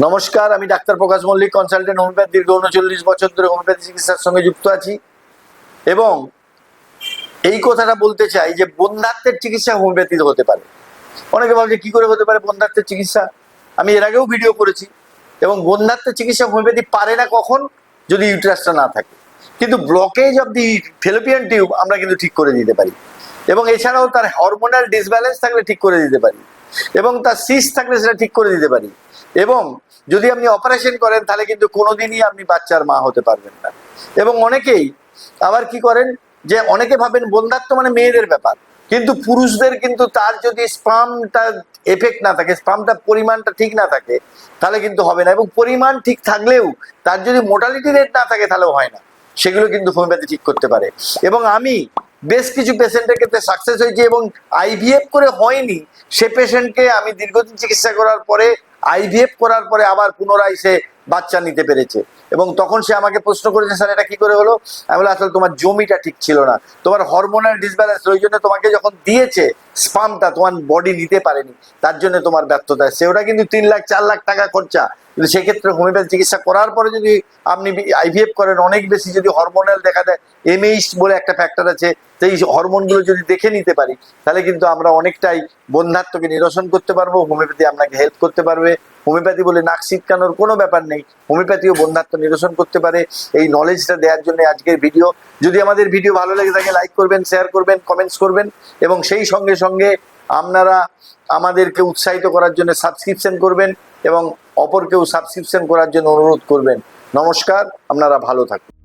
নমস্কার, আমি doctor Prakash Mallick consultant homeopath দীর্ঘ উনচল্লিশ বছর ধরে হোমিওপ্যাথি চিকিৎসার সঙ্গে যুক্ত আছি। এবং এই কথাটা বলতে চাই যে বন্ধাত্মের চিকিৎসা হোমিওপ্যাথিতে হতে পারে। অনেকে ভাবছে, কি করে হতে পারে বন্ধাত্মের চিকিৎসা? আমি এর আগেও ভিডিও করেছি। এবং বন্ধাত্মের চিকিৎসা হোমিওপ্যাথি পারে না কখন? যদি ইউট্রাসটা না থাকে। কিন্তু blockage of the fallopian tube আমরা কিন্তু ঠিক করে দিতে পারি। এবং এছাড়াও তার হরমোনাল ডিসব্যালেন্স থাকলে ঠিক করে দিতে পারি। এবং তার সিস থাকলে সেটা ঠিক করে দিতে পারি। এবং যদি আপনি অপারেশন করেন, তাহলে কিন্তু কোনোদিনই আপনি বাচ্চার মা হতে পারবেন না। এবং অনেকেই আবার কি করেন যে, অনেকে ভাবেন বন্ধাত্ম মানে মেয়েদের ব্যাপার, কিন্তু পুরুষদের কিন্তু তার যদি স্পামটা এফেক্ট না থাকে, স্পামটা পরিমাণটা ঠিক না থাকে, তাহলে কিন্তু হবে না। এবং পরিমাণ ঠিক থাকলেও তার যদি মোটালিটি রেট না থাকে, তাহলেও হয় না। সেগুলো কিন্তু হোমিওপ্যাথি ঠিক করতে পারে। এবং আমি বেশ কিছু পেশেন্টের ক্ষেত্রে সাকসেস হয়েছি এবং আইভিএফ করে হয়নি। সে পেশেন্টকে আমি দীর্ঘদিন চিকিৎসা করার পরে আইভিএফ করার পরে আবার পুনরায় সে বাচ্চা নিতে পেরেছে। এবং তখন সে আমাকে প্রশ্ন করেছে, স্যার, এটা কি করে হলো? আমি বলে আসলে তোমার জমিটা ঠিক ছিল না। তোমার হরমোনাল ডিসব্যালেন্স ওই জন্য তোমাকে যখন দিয়েছে স্পামটা তোমার বডি নিতে পারেনি, তার জন্য তোমার ব্যর্থতা। সে ওটা কিন্তু তিন লাখ, চার লাখ টাকা খরচা। কিন্তু সেক্ষেত্রে হোমিওপ্যাথি চিকিৎসা করার পরে যদি আপনি আইভিএফ করেন, অনেক বেশি যদি হরমোনাল দেখা দেয় এমএইচ বলে একটা ফ্যাক্টর আছে সেই হরমোনগুলো যদি দেখে নিতে পারি, তাহলে কিন্তু আমরা অনেকটাই বন্ধাত্মকে নিরসন করতে পারব, হোমিওপ্যাথি আপনাকে হেল্প করতে পারবে। হোমিওপ্যাথি বলে নাক ছিটকানোর কোনো ব্যাপার নেই, হোমিওপ্যাথিও বন্ধাত্ম নিরসন করতে পারে। এই নলেজটা দেওয়ার জন্য আজকের ভিডিও যদি আমাদের ভিডিও ভালো লেগে থাকে লাইক করবেন শেয়ার করবেন কমেন্টস করবেন, এবং সেই সঙ্গে সঙ্গে আপনারা আমাদেরকে উৎসাহিত করার জন্য সাবস্ক্রিপশন করবেন, এবং অপরকেও সাবস্ক্রিপশন করার জন্য অনুরোধ করবেন। নমস্কার, আপনারা ভালো থাকুন।